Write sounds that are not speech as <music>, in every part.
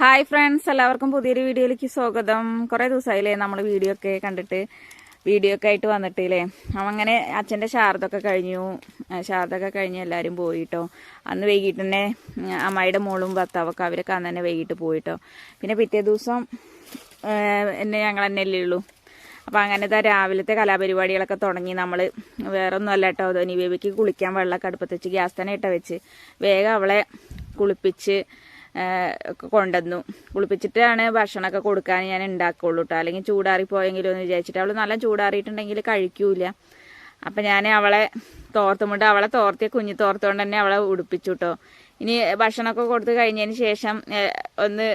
Hi friends എല്ലാവർക്കും പുതിയൊരു വീഡിയോയിലേക്ക് സ്വാഗതം. കുറേ ദിവസമായില്ലേ നമ്മൾ വീഡിയോ ഒക്കെ കണ്ടിട്ട് വീഡിയോ ഒക്കെ ആയിട്ട് വന്നിട്ടില്ലേ? അങ്ങനെ അച്ഛന്റെ ശാരദൊക്കെ കഴിഞ്ഞു. ശാരദൊക്കെ കഴിഞ്ഞ് എല്ലാവരും പോയിട്ടോ. അന്ന് വൈകിട്ട് തന്നെ അമ്മായിയുടെ മോളും ഭർത്താവൊക്കെ അവരൊക്കെ അന്ന് തന്നെ വൈകിട്ട് പോയിട്ടോ. പിന്നെ പിറ്റേ ദിവസം എന്നെ ഞങ്ങൾ തന്നെ അല്ലേ ഉള്ളൂ. അപ്പം അങ്ങനത്തെ രാവിലത്തെ കലാപരിപാടികളൊക്കെ തുടങ്ങി. നമ്മൾ വേറെ ഒന്നും അല്ല കേട്ടോ. ധനി ബേബിക്ക് കുളിക്കാൻ വെള്ളമൊക്കെ അടുപ്പത്ത് വെച്ച് ഗ്യാസ് തന്നെ ഇട്ട വെച്ച്. വേഗം അവളെ കുളിപ്പിച്ച് കൊണ്ടുവന്നു. കുളിപ്പിച്ചിട്ടാണ് ഭക്ഷണമൊക്കെ കൊടുക്കാൻ ഞാൻ ഉണ്ടാക്കുള്ളൂ കേട്ടോ അല്ലെങ്കിൽ ചൂടാറിപ്പോയെങ്കിലും എന്ന് വിചാരിച്ചിട്ട് അവൾ നല്ല ചൂടാറിയിട്ടുണ്ടെങ്കിൽ കഴിക്കൂല. അപ്പം ഞാൻ അവളെ തോർത്തുമുണ്ട്. അവളെ തോർത്തിയ കുഞ്ഞു തോർത്തുകൊണ്ട് തന്നെ അവളെ ഉടുപ്പിച്ചു കേട്ടോ ഇനി ഭക്ഷണമൊക്കെ കൊടുത്തു കഴിഞ്ഞതിന് ശേഷം ഒന്ന്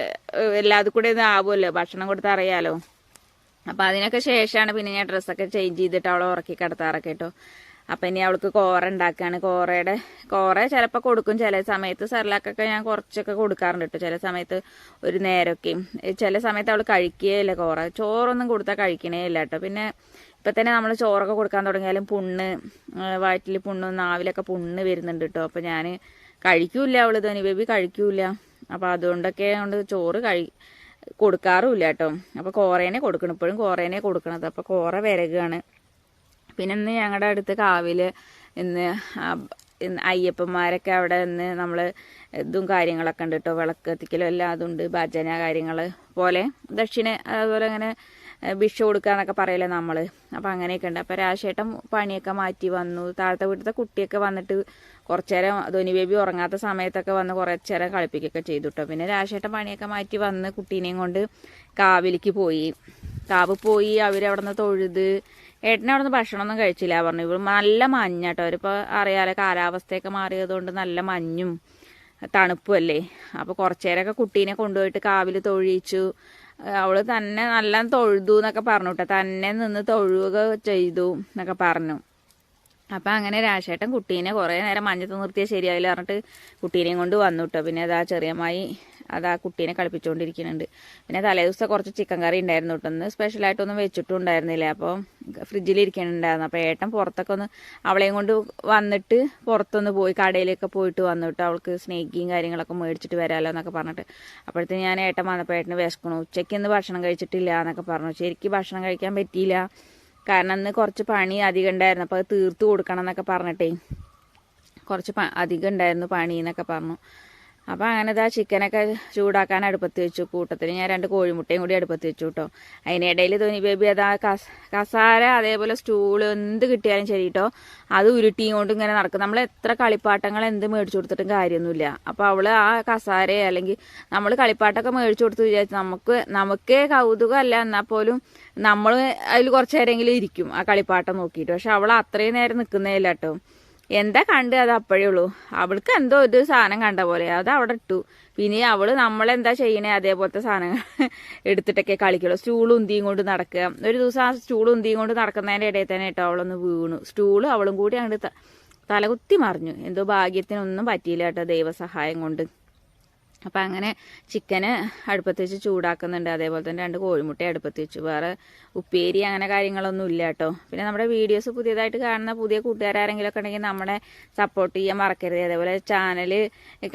എല്ലാതും കൂടെ ഒന്ന് ആവുമല്ലോ. ഭക്ഷണം കൊടുത്ത് അറിയാലോ. അപ്പം അതിനൊക്കെ ശേഷമാണ് പിന്നെ ഞാൻ ഡ്രസ്സൊക്കെ ചേഞ്ച് ചെയ്തിട്ട് അവളെ ഉറക്കി കിടത്താറൊക്കെ കേട്ടോ അപ്പം ഇനി അവൾക്ക് കോറ ഉണ്ടാക്കുകയാണ് കോറയുടെ കോറ ചിലപ്പോൾ കൊടുക്കും. ചില സമയത്ത് സെർലാക്കൊക്കെ ഞാൻ കുറച്ചൊക്കെ കൊടുക്കാറുണ്ട് കേട്ടോ. ചില സമയത്ത് ഒരു നേരമൊക്കെ ചില സമയത്ത് അവൾ കഴിക്കുകയില്ല കോറ. ചോറൊന്നും കൊടുത്താൽ കഴിക്കണേ ഇല്ല കേട്ടോ. പിന്നെ ഇപ്പം തന്നെ നമ്മൾ ചോറൊക്കെ കൊടുക്കാൻ തുടങ്ങിയാലും പുണ്ണ് വയറ്റിൽ പുണ്ണും നാവിലൊക്കെ പുണ്ണ് വരുന്നുണ്ട് കേട്ടോ. അപ്പം ഞാൻ കഴിക്കൂല അവൾ ധനി ബേബി കഴിക്കൂല അപ്പം അതുകൊണ്ടൊക്കെ കൊണ്ട് ചോറ് കഴി കൊടുക്കാറുമില്ല കേട്ടോ. അപ്പോൾ കോറേനെ കൊടുക്കണം. ഇപ്പോഴും കോറേനെ കൊടുക്കണത്. അപ്പോൾ കോറ വിരകാണ്. പിന്നെ ഇന്ന് ഞങ്ങളുടെ അടുത്ത് കാവിൽ ഇന്ന് അയ്യപ്പന്മാരൊക്കെ അവിടെ നിന്ന് നമ്മൾ ഇതും കാര്യങ്ങളൊക്കെ ഉണ്ട് കേട്ടോ വിളക്ക് കത്തിക്കലും എല്ലാം അതുണ്ട് ഭജന കാര്യങ്ങൾ പോലെ ദക്ഷിണ അതുപോലെ അങ്ങനെ ഭിക്ഷ കൊടുക്കുക എന്നൊക്കെ പറയല്ലേ നമ്മൾ അപ്പം അങ്ങനെയൊക്കെ ഉണ്ട്. അപ്പോൾ രാശേട്ടൻ പണിയൊക്കെ മാറ്റി വന്നു. താഴത്തെ വീട്ടിലത്തെ കുട്ടിയൊക്കെ വന്നിട്ട് കുറച്ചേരം ധോനി ബേബി ഉറങ്ങാത്ത സമയത്തൊക്കെ വന്ന് കുറച്ചു നേരം കളിപ്പിക്കുകയൊക്കെ ചെയ്തു കേട്ടോ പിന്നെ രാശേട്ടൻ പണിയൊക്കെ മാറ്റി വന്ന് കുട്ടീനെയും കൊണ്ട് കാവിലേക്ക് പോയി. കാവ് പോയി അവരവിടെ നിന്ന് തൊഴുത് ഏട്ടനെ അവിടെ നിന്ന് ഭക്ഷണമൊന്നും കഴിച്ചില്ല. പറഞ്ഞു ഇവർ നല്ല മഞ്ഞ കേട്ടോ അവരിപ്പോൾ അറിയാലോ കാലാവസ്ഥയൊക്കെ മാറിയതുകൊണ്ട് നല്ല മഞ്ഞും തണുപ്പും അല്ലേ അപ്പോൾ കുറച്ചേരൊക്കെ കുട്ടീനെ കൊണ്ടുപോയിട്ട് കാവിൽ തൊഴിച്ചു അവൾ തന്നെ നല്ല തൊഴുതു എന്നൊക്കെ പറഞ്ഞു കേട്ടോ. തന്നെ നിന്ന് തൊഴുക ചെയ്തു എന്നൊക്കെ പറഞ്ഞു. അപ്പം അങ്ങനെ രാശേട്ടൻ കുട്ടീനെ കുറേ നേരം മഞ്ഞത്ത് നിർത്തിയാൽ ശരിയായില്ല പറഞ്ഞിട്ട് കുട്ടീനെയും കൊണ്ട് വന്നു കേട്ടോ പിന്നെ അതാ ചെറിയമായി അതാ കുട്ടീനെ കളിപ്പിച്ചുകൊണ്ടിരിക്കുന്നുണ്ട് പിന്നെ തലേദിവസത്തെ കുറച്ച് ചിക്കൻ കറി ഉണ്ടായിരുന്നു കേട്ടോ ഒന്ന് സ്പെഷ്യലായിട്ടൊന്നും വെച്ചിട്ടും ഉണ്ടായിരുന്നില്ല. അപ്പോൾ ഫ്രിഡ്ജിലിരിക്കണുണ്ടായിരുന്നു അപ്പോൾ ഏട്ടൻ പുറത്തൊക്കെ ഒന്ന് അവളെയും കൊണ്ട് വന്നിട്ട് പുറത്തൊന്ന് പോയി കടയിലൊക്കെ പോയിട്ട് വന്നു കേട്ടോ അവൾക്ക് സ്നേഹിയും കാര്യങ്ങളൊക്കെ മേടിച്ചിട്ട് വരാമല്ലോ എന്നൊക്കെ പറഞ്ഞിട്ട്. അപ്പോഴത്തേന് ഞാൻ ഏട്ടൻ വന്നപ്പോൾ ഏട്ടന് വിശക്കണു ഉച്ചയ്ക്ക് ഇന്ന് ഭക്ഷണം കഴിച്ചിട്ടില്ല എന്നൊക്കെ പറഞ്ഞു. ശരിക്കും ഭക്ഷണം കഴിക്കാൻ പറ്റിയില്ല. കാരണം അന്ന് കുറച്ച് പണി അധികം ഉണ്ടായിരുന്നു. അപ്പോൾ അത് തീർത്ത് കൊടുക്കണം എന്നൊക്കെ പറഞ്ഞിട്ടേ കുറച്ച് അധികം ഉണ്ടായിരുന്നു പണി എന്നൊക്കെ പറഞ്ഞു. അപ്പോൾ അങ്ങനെ ഇതാ ചിക്കനൊക്കെ ചൂടാക്കാൻ അടുപ്പത്ത് വെച്ചു. കൂട്ടത്തിന് ഞാൻ രണ്ട് കോഴിമുട്ടയും കൂടി അടുപ്പത്ത് വെച്ചു കേട്ടോ അതിനിടയിൽ തോന്നി ബേബി അതാ കസ കസാര അതേപോലെ സ്റ്റൂൾ എന്ത് കിട്ടിയാലും ശരി കേട്ടോ അത് ഉരുട്ടിയും കൊണ്ട് ഇങ്ങനെ നടക്കും. നമ്മൾ എത്ര കളിപ്പാട്ടങ്ങൾ എന്ത് മേടിച്ചു കൊടുത്തിട്ടും കാര്യമൊന്നുമില്ല. അപ്പോൾ അവൾ ആ കസാര അല്ലെങ്കിൽ നമ്മൾ കളിപ്പാട്ടമൊക്കെ മേടിച്ചു കൊടുത്ത് വിചാരിച്ചു നമുക്ക് നമുക്കേ കൗതുകമല്ല എന്നാൽ പോലും നമ്മൾ അതിൽ കുറച്ച് നേരമെങ്കിലും ഇരിക്കും ആ കളിപ്പാട്ടം നോക്കിയിട്ട്. പക്ഷെ അവൾ അത്രയും നേരം നിൽക്കുന്നേ ഇല്ല കേട്ടോ എന്താ കണ്ട് അത് അപ്പോഴേ ഉള്ളൂ. അവൾക്ക് എന്തോ ഒരു സാധനം കണ്ട പോലെ അത് അവിടെ ഇട്ടു. പിന്നെ അവൾ നമ്മളെന്താ ചെയ്യണേ? അതേപോലത്തെ സാധനങ്ങൾ <laughs> എടുത്തിട്ടൊക്കെ കളിക്കുള്ളൂ. സ്റ്റൂൾ ഉന്തിയും കൊണ്ട് നടക്കുക. ഒരു ദിവസം ആ സ്റ്റൂൾ ഉന്തിയും കൊണ്ട് നടക്കുന്നതിന്റെ ഇടയിൽ തന്നെ കേട്ടോ അവളൊന്ന് വീണു. സ്റ്റൂൾ അവളും കൂടി അങ്ങോട്ട് തലകുത്തി മറിഞ്ഞു. എന്തോ ഭാഗ്യത്തിനൊന്നും പറ്റിയില്ല കേട്ടോ ദൈവസഹായം കൊണ്ട്. അപ്പം അങ്ങനെ ചിക്കന് അടുപ്പത്ത് വെച്ച് ചൂടാക്കുന്നുണ്ട്. അതേപോലെ തന്നെ രണ്ട് കോഴിമുട്ട അടുപ്പത്ത് വെച്ചു. വേറെ ഉപ്പേരി അങ്ങനെ കാര്യങ്ങളൊന്നും ഇല്ല കേട്ടോ. പിന്നെ നമ്മുടെ വീഡിയോസ് പുതിയതായിട്ട് കാണുന്ന പുതിയ കൂട്ടുകാരെങ്കിലും ഒക്കെ ഉണ്ടെങ്കിൽ നമ്മളെ സപ്പോർട്ട് ചെയ്യാൻ മറക്കരുത്. അതേപോലെ ചാനൽ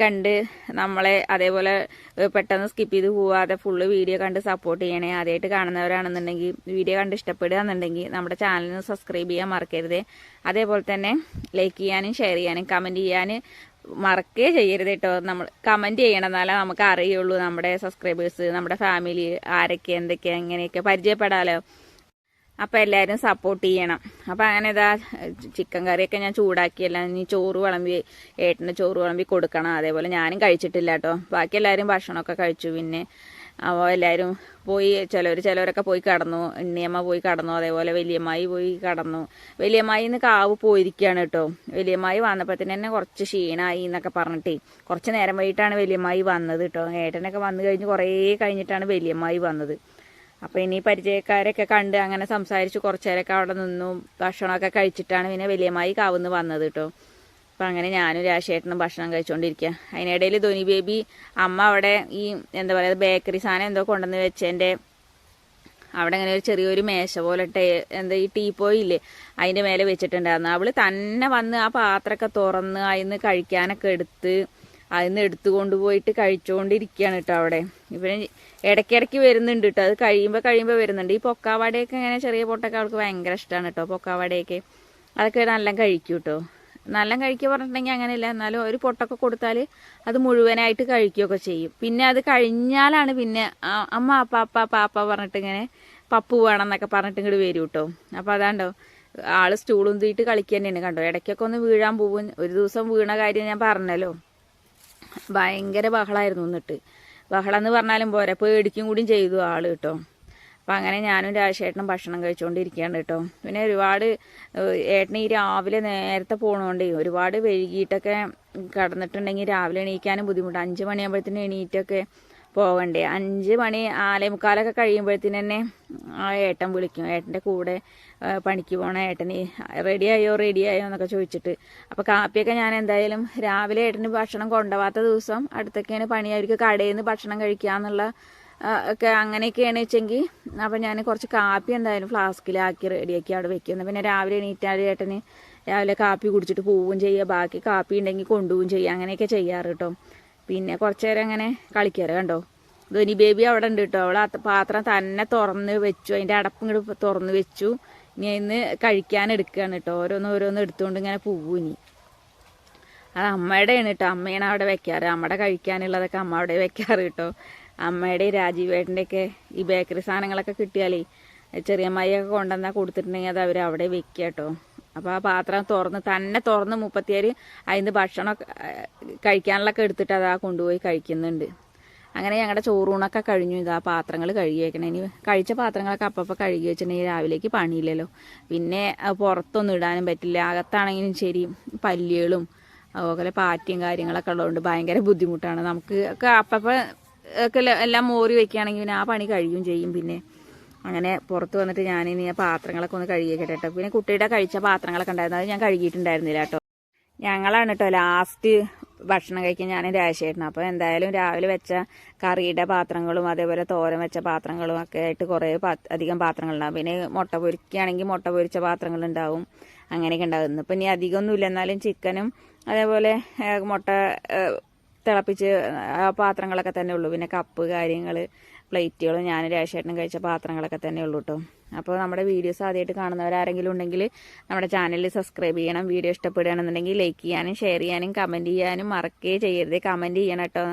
കണ്ട് നമ്മളെ അതേപോലെ പെട്ടെന്ന് സ്കിപ്പ് ചെയ്ത് പോവാതെ ഫുള്ള് വീഡിയോ കണ്ട് സപ്പോർട്ട് ചെയ്യണേ. ആദ്യമായിട്ട് കാണുന്നവരാണെന്നുണ്ടെങ്കിൽ വീഡിയോ കണ്ട് ഇഷ്ടപ്പെടുക എന്നുണ്ടെങ്കിൽ നമ്മുടെ ചാനലിന് സബ്സ്ക്രൈബ് ചെയ്യാൻ മറക്കരുത്. അതേപോലെ തന്നെ ലൈക്ക് ചെയ്യാനും ഷെയർ ചെയ്യാനും കമന്റ് ചെയ്യാൻ മറക്കേ ചെയ്യരുത് കേട്ടോ. നമ്മൾ കമന്റ് ചെയ്യണം എന്നാലേ നമുക്ക് അറിയുള്ളൂ നമ്മുടെ സബ്സ്ക്രൈബേഴ്സ് നമ്മുടെ ഫാമിലി ആരൊക്കെ എന്തൊക്കെ എങ്ങനെയൊക്കെ പരിചയപ്പെടാലോ. അപ്പം എല്ലാവരും സപ്പോർട്ട് ചെയ്യണം. അപ്പം അങ്ങനെ ഇതാ ചിക്കൻ കറിയൊക്കെ ഞാൻ ചൂടാക്കിയല്ല ഇനി ചോറ് വിളമ്പി ഏട്ടന് ചോറ് വിളമ്പി കൊടുക്കണം. അതേപോലെ ഞാനും കഴിച്ചിട്ടില്ല കേട്ടോ. ബാക്കി എല്ലാവരും ഭക്ഷണമൊക്കെ കഴിച്ചു. പിന്നെ അപ്പോൾ എല്ലാവരും പോയി ചിലവർ ചിലവരൊക്കെ പോയി കടന്നു. ഉണ്ണിയമ്മ പോയി കടന്നു അതേപോലെ വലിയമ്മായി പോയി കടന്നു. വലിയമ്മായി ഇന്ന് കാവ് പോയിരിക്കുകയാണ് കേട്ടോ. വലിയമ്മായി വന്നപ്പോഴത്തേന് തന്നെ കുറച്ച് ക്ഷീണമായി എന്നൊക്കെ പറഞ്ഞിട്ടേ. കുറച്ച് നേരം വൈകിട്ടാണ് വലിയമ്മായി വന്നത് കേട്ടോ. ഏട്ടനൊക്കെ വന്നു കഴിഞ്ഞ് കുറേ കഴിഞ്ഞിട്ടാണ് വലിയമ്മായി വന്നത്. അപ്പോൾ ഇനി പരിചയക്കാരൊക്കെ കണ്ട് അങ്ങനെ സംസാരിച്ച് കുറച്ച് നേരമൊക്കെ അവിടെ നിന്നു ഭക്ഷണമൊക്കെ കഴിച്ചിട്ടാണ് പിന്നെ വലിയമ്മായി കാവുന്ന് വന്നത് കേട്ടോ. അപ്പം അങ്ങനെ ഞാനും രാശേട്ടനും ഭക്ഷണം കഴിച്ചുകൊണ്ടിരിക്കുക അതിനിടയിൽ ധോനി ബേബി അമ്മ അവിടെ ഈ എന്താ പറയുക ബേക്കറി സാധനം എന്തോ കൊണ്ടുവന്ന് വെച്ചതിന്റെ അവിടെ ഇങ്ങനെ ഒരു ചെറിയൊരു മേശ പോലെ എന്താ ഈ ടീപ്പോയി ഇല്ലേ അതിന്റെ മേലെ വെച്ചിട്ടുണ്ടായിരുന്നു. അവൾ തന്നെ വന്ന് ആ പാത്രമൊക്കെ തുറന്ന് അതിന്ന് കഴിക്കാനൊക്കെ എടുത്ത് അതിന്ന് എടുത്തു കൊണ്ടുപോയിട്ട് കഴിച്ചുകൊണ്ടിരിക്കുകയാണ് കേട്ടോ അവിടെ. ഇവന് ഇടയ്ക്കിടയ്ക്ക് വരുന്നുണ്ട് കേട്ടോ അത് കഴിയുമ്പോൾ കഴിയുമ്പോൾ വരുന്നുണ്ട്. ഈ പൊക്കാവാടയൊക്കെ ഇങ്ങനെ ചെറിയ പൊട്ടൊക്കെ അവൾക്ക് ഭയങ്കര ഇഷ്ടമാണ് കേട്ടോ പൊക്കാവാടയൊക്കെ. അതൊക്കെ നല്ല കഴിക്കും കേട്ടോ നല്ല കഴിക്കുക പറഞ്ഞിട്ടുണ്ടെങ്കിൽ അങ്ങനെയല്ല. എന്നാലും ഒരു പൊട്ടൊക്കെ കൊടുത്താൽ അത് മുഴുവനായിട്ട് കഴിക്കുകയൊക്കെ ചെയ്യും. പിന്നെ അത് കഴിഞ്ഞാലാണ് പിന്നെ അമ്മ പാപ്പ പാപ്പ പറഞ്ഞിട്ട് ഇങ്ങനെ പപ്പു വേണം എന്നൊക്കെ പറഞ്ഞിട്ട് ഇങ്ങോട്ട് വരും കേട്ടോ അപ്പോൾ അതാണ്ടോ ആൾ തീട്ട് കളിക്കുക തന്നെയാണ് കണ്ടോ. ഇടയ്ക്കൊക്കെ ഒന്ന് വീഴാൻ പോകും ഒരു ദിവസം വീണ കാര്യം ഞാൻ പറഞ്ഞല്ലോ. ഭയങ്കര ബഹളമായിരുന്നു എന്നിട്ട് ബഹളം എന്ന് പറഞ്ഞാലും പോരാ. പേടിക്കും കൂടിയും ചെയ്തു ആൾ കേട്ടോ അപ്പം അങ്ങനെ ഞാനും രാജേട്ടനും ഭക്ഷണം കഴിച്ചുകൊണ്ടിരിക്കുകയാണ് കേട്ടോ. പിന്നെ ഒരുപാട് ഏട്ടന് ഈ രാവിലെ നേരത്തെ പോകണോണ്ടേ ഒരുപാട് വൈകിട്ടൊക്കെ കടന്നിട്ടുണ്ടെങ്കിൽ രാവിലെ എണീക്കാനും ബുദ്ധിമുട്ട്. അഞ്ച് മണിയാകുമ്പോഴത്തേനും എണീറ്റൊക്കെ പോകണ്ടേ. അഞ്ച് മണി ആലേ മുക്കാലൊക്കെ കഴിയുമ്പോഴത്തേന് തന്നെ ആ ഏട്ടൻ വിളിക്കും. ഏട്ടന്റെ കൂടെ പണിക്ക് പോണ ഏട്ടന് റെഡിയായോ റെഡിയായോ എന്നൊക്കെ ചോദിച്ചിട്ട്. അപ്പോൾ കാപ്പിയൊക്കെ ഞാൻ എന്തായാലും രാവിലെ ഏട്ടന് ഭക്ഷണം കൊണ്ടുപോകാത്ത ദിവസം അടുത്തൊക്കെയാണ് പണി. അവർക്ക് കടയിൽ നിന്ന് ഭക്ഷണം കഴിക്കാന്നുള്ള ആ, ഒക്കെ അങ്ങനെയൊക്കെയാണ് വെച്ചെങ്കിൽ അപ്പം ഞാൻ കുറച്ച് കാപ്പി എന്തായാലും ഫ്ലാസ്കിലാക്കി റെഡിയാക്കി അവിടെ വെക്കുന്നത് പിന്നെ രാവിലെ എണീറ്റാൽ ചേട്ടന് രാവിലെ കാപ്പി കുടിച്ചിട്ട് പോവുകയും ചെയ്യുക ബാക്കി കാപ്പി ഉണ്ടെങ്കിൽ കൊണ്ടുപോവുകയും ചെയ്യുക അങ്ങനെയൊക്കെ ചെയ്യാറ് കേട്ടോ പിന്നെ കുറച്ച് നേരം അങ്ങനെ കളിക്കാറ് കണ്ടോ? ധോനി ബേബി അവിടെ ഉണ്ട് കേട്ടോ അവൾ പാത്രം തന്നെ തുറന്ന് വെച്ചു. അതിന്റെ അടപ്പ് ഇങ്ങോട്ട് തുറന്ന് വെച്ചു. ഇനി ഇന്ന് കഴിക്കാൻ എടുക്കുകയാണ് കേട്ടോ ഓരോന്ന് ഓരോന്ന് എടുത്തുകൊണ്ട് ഇങ്ങനെ പോവും ഇനി. അത് അമ്മയുടെയാണ് കേട്ടോ അമ്മയാണ് അവിടെ വെക്കാറ്. അമ്മയുടെ കഴിക്കാനുള്ളതൊക്കെ അമ്മ അവിടെ വെക്കാറ് കേട്ടോ അമ്മയുടെ രാജീവേട്ടന്റെ ഒക്കെ ഈ ബേക്കറി സാധനങ്ങളൊക്കെ കിട്ടിയാലേ ചെറിയ മയ്യൊക്കെ കൊണ്ടുവന്നാൽ കൊടുത്തിട്ടുണ്ടെങ്കിൽ അത് അവർ അവിടെ വെക്കുക കേട്ടോ. അപ്പോൾ ആ പാത്രം തുറന്ന് തന്നെ തുറന്ന് മുപ്പത്തിയേര് അതിന് ഭക്ഷണം കഴിക്കാനുള്ളൊക്കെ എടുത്തിട്ട് അത് ആ കൊണ്ടുപോയി കഴിക്കുന്നുണ്ട്. അങ്ങനെ ഞങ്ങളുടെ ചോറൂണൊക്കെ കഴിഞ്ഞു. ഇതാ പാത്രങ്ങൾ കഴുകി ഇനി കഴിച്ച പാത്രങ്ങളൊക്കെ അപ്പപ്പോൾ കഴുകി വെച്ചിട്ടുണ്ടെങ്കിൽ രാവിലേക്ക് പണിയില്ലല്ലോ. പിന്നെ പുറത്തൊന്നും ഇടാനും പറ്റില്ല. അകത്താണെങ്കിലും ശരി പല്ലികളും അതുപോലെ പാറ്റിയും കാര്യങ്ങളൊക്കെ ഉള്ളതുകൊണ്ട് ഭയങ്കര ബുദ്ധിമുട്ടാണ്. നമുക്ക് ഒക്കെ അപ്പപ്പോൾ ഒക്കെ എല്ലാം- മോറി വെക്കുകയാണെങ്കിൽ പിന്നെ ആ പണി കഴിയും ചെയ്യും പിന്നെ. അങ്ങനെ പുറത്ത് വന്നിട്ട് ഞാൻ ആ പാത്രങ്ങളൊക്കെ ഒന്ന് കഴുകിയൊക്കെ കേട്ടോ പിന്നെ കുട്ടിയുടെ കഴിച്ച പാത്രങ്ങളൊക്കെ ഉണ്ടായിരുന്നു. അത് ഞാൻ കഴുകിയിട്ടുണ്ടായിരുന്നില്ല കേട്ടോ ഞങ്ങളാണ് കേട്ടോ ലാസ്റ്റ് ഭക്ഷണം കഴിക്കാൻ ഞാൻ രാശിയായിരുന്നു അപ്പോൾ എന്തായാലും രാവിലെ വെച്ച കറിയുടെ പാത്രങ്ങളും അതേപോലെ തോരൻ വെച്ച പാത്രങ്ങളും ഒക്കെ ആയിട്ട് കുറേ അധികം പാത്രങ്ങളുണ്ടാകും പിന്നെ മുട്ട പൊരിക്കുകയാണെങ്കിൽ മുട്ട പൊരിച്ച പാത്രങ്ങളുണ്ടാവും. അങ്ങനെയൊക്കെ ഉണ്ടാകുന്നു ഇപ്പം ഇനി അധികമൊന്നുമില്ല. എന്നാലും ചിക്കനും അതേപോലെ മുട്ട തിളപ്പിച്ച് പാത്രങ്ങളൊക്കെ തന്നെ ഉള്ളൂ. പിന്നെ കപ്പ് കാര്യങ്ങൾ പ്ലേറ്റുകളും ഞാൻ രാശേട്ടനും കഴിച്ച പാത്രങ്ങളൊക്കെ തന്നെ ഉള്ളൂ കേട്ടോ അപ്പോൾ നമ്മുടെ വീഡിയോസ് ആദ്യമായിട്ട് കാണുന്നവരാരെങ്കിലും ഉണ്ടെങ്കിൽ നമ്മുടെ ചാനലിൽ സബ്സ്ക്രൈബ് ചെയ്യണം വീഡിയോ ഇഷ്ടപ്പെടുകയാണെന്നുണ്ടെങ്കിൽ ലൈക്ക് ചെയ്യാനും ഷെയർ ചെയ്യാനും കമന്റ് ചെയ്യാനും മറക്കേ ചെയ്യരുത്. കമന്റ് ചെയ്യണം കേട്ടോ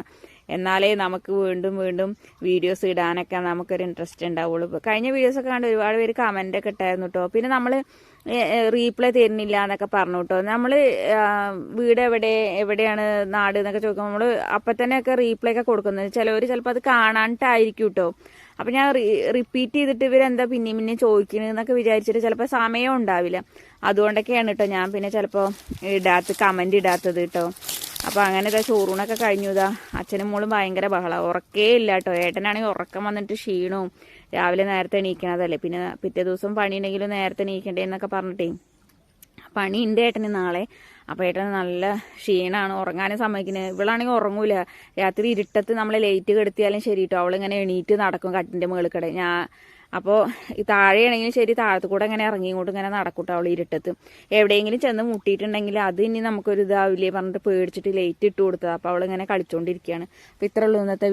എന്നാലേ നമുക്ക് വീണ്ടും വീണ്ടും വീഡിയോസ് ഇടാനൊക്കെ നമുക്കൊരു ഇൻട്രസ്റ്റ് ഉണ്ടാവുള്ളൂ. ഇപ്പോൾ കഴിഞ്ഞ വീഡിയോസൊക്കെ കണ്ട് ഒരുപാട് പേര് കമന്റ് ഒക്കെ ഇട്ടായിരുന്നു കേട്ടോ പിന്നെ നമ്മൾ റീപ്ലൈ തരുന്നില്ല എന്നൊക്കെ പറഞ്ഞു കേട്ടോ നമ്മൾ വീട് എവിടെ എവിടെയാണ് നാട് എന്നൊക്കെ ചോദിക്കുമ്പോൾ നമ്മൾ അപ്പം തന്നെയൊക്കെ റീപ്ലൈ ഒക്കെ കൊടുക്കുന്നത്. ചിലവർ ചിലപ്പോൾ അത് കാണാണ്ടായിരിക്കും കേട്ടോ അപ്പം ഞാൻ റിപ്പീറ്റ് ചെയ്തിട്ട് ഇവരെന്താ പിന്നെയും പിന്നെയും ചോദിക്കണെന്നൊക്കെ വിചാരിച്ചിട്ട് ചിലപ്പോൾ സമയം ഉണ്ടാവില്ല. അതുകൊണ്ടൊക്കെയാണ് കേട്ടോ ഞാൻ പിന്നെ ചിലപ്പോൾ ഇടാത്ത കമന്റ് ഇടാത്തത് കേട്ടോ അപ്പോൾ അങ്ങനെ ഇതാ ചോറൂണൊക്കെ കഴിഞ്ഞു ഇതാ അച്ഛനും മോളും ഭയങ്കര ബഹളം. ഉറക്കേ ഇല്ല കേട്ടോ ഏട്ടനാണെങ്കിൽ ഉറക്കം വന്നിട്ട് ക്ഷീണവും രാവിലെ നേരത്തെ എണീക്കണതല്ലേ. പിന്നെ പിറ്റേ ദിവസം പണി ഉണ്ടെങ്കിലും നേരത്തെ എണീക്കണ്ടേ എന്നൊക്കെ പറഞ്ഞിട്ടേ. പണി ഉണ്ട് ഏട്ടന് നാളെ. അപ്പോൾ ഏട്ടന് നല്ല ക്ഷീണമാണ് ഉറങ്ങാനും സമ്മതിക്കുന്നത് ഇവളാണെങ്കിൽ ഉറങ്ങൂല. രാത്രി ഇരുട്ടത്ത് നമ്മൾ ലേറ്റ് കെടുത്തിയാലും ശരി കേട്ടോ അവളിങ്ങനെ എണീറ്റ് നടക്കും കട്ടിന്റെ മുകളിൽ ഞാൻ അപ്പോൾ ഈ താഴെയാണെങ്കിലും ശരി താഴത്ത് കൂടെ ഇങ്ങനെ ഇറങ്ങി ഇങ്ങോട്ട് ഇങ്ങനെ നടക്കൂട്ടോ അവൾ ഇരുട്ടത്ത്. എവിടെയെങ്കിലും ചെന്ന് മുട്ടിയിട്ടുണ്ടെങ്കിൽ അത് ഇനി നമുക്കൊരു ഇതാവില്ലേ പറഞ്ഞിട്ട് പേടിച്ചിട്ട് ലേറ്റ് ഇട്ട് കൊടുത്തത്. അപ്പോൾ അവളിങ്ങനെ കളിച്ചുകൊണ്ടിരിക്കുകയാണ് അപ്പോൾ ഇത്രയുള്ളൂ ഇന്നത്തെ